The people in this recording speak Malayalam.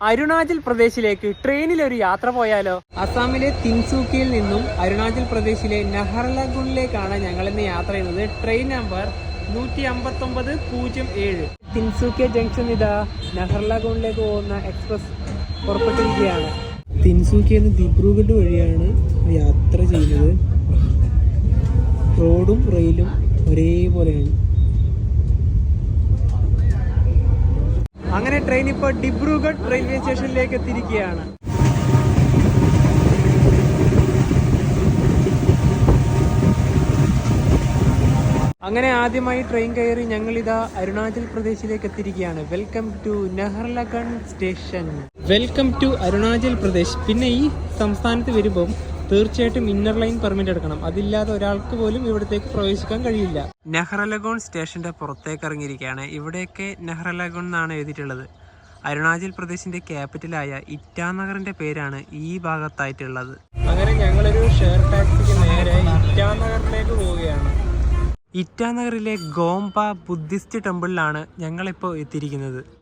അരുണാചൽ പ്രദേശിലേക്ക് ട്രെയിനിൽ ഒരു യാത്ര പോയാലോ? അസാമിലെ തിൻസൂക്കിയിൽ നിന്നും അരുണാചൽ പ്രദേശിലെ നഹർലഗുണിലേക്കാണ് ഞങ്ങൾ ഇന്ന് യാത്ര ചെയ്യുന്നത്. ട്രെയിൻ നമ്പർ നൂറ്റി അമ്പത്തൊമ്പത് പൂജ്യം ഏഴ്. തിൻസൂക്കിയ ജംഗ്ഷൻ ഇതാ. നഹർലഗുണിലേക്ക് പോകുന്ന എക്സ്പ്രസ് പുറപ്പെട്ടിരിക്കുകയാണ്. തിൻസൂക്കിയിൽ നിന്ന് ദിബ്രുഗഡ് വഴിയാണ് യാത്ര ചെയ്യുന്നത്. റോഡും റെയിലും ഒരേപോലെയാണ്. അങ്ങനെ ട്രെയിൻ ഇപ്പോൾ ഡിബ്രുഗഡ് റെയിൽവേ സ്റ്റേഷനിലേക്ക് എത്തിയിരിക്കുകയാണ് അങ്ങനെ ആദ്യമായി ട്രെയിൻ കയറി ഞങ്ങൾ ഇതാ അരുണാചൽ പ്രദേശിലേക്ക് എത്തിയിരിക്കുകയാണ് welcome to Naharlagun station welcome to Arunachal Pradesh പിന്നെ ഈ സംസ്ഥാനത്ത് വരുമ്പം തീർച്ചയായിട്ടും ഇന്നർ ലൈൻ പെർമിറ്റ് എടുക്കണം. അതില്ലാതെ ഒരാൾക്ക് പോലും ഇവിടത്തേക്ക് പ്രവേശിക്കാൻ കഴിയില്ല. നെഹ്റലഗോൺ സ്റ്റേഷന്റെ പുറത്തേക്ക് ഇറങ്ങിയിരിക്കുകയാണ് ഇവിടെയൊക്കെ നെഹ്റലഗോൺ എന്നാണ് എഴുതിയിട്ടുള്ളത്. അരുണാചൽ പ്രദേശിന്റെ ക്യാപിറ്റലായ ഇറ്റാനഗറിന്റെ പേരാണ് ഈ ഭാഗത്തായിട്ടുള്ളത്. അങ്ങനെ ഞങ്ങളൊരു ഷെയർ ടാക്സിക്ക് നേരെ ഇറ്റാനഗറിലേക്ക് പോവുകയാണ്. ഇറ്റാനഗറിലെ ഗോംബ ബുദ്ധിസ്റ്റ് ടെമ്പിളിലാണ് ഞങ്ങളിപ്പോൾ എത്തിയിരിക്കുന്നത്.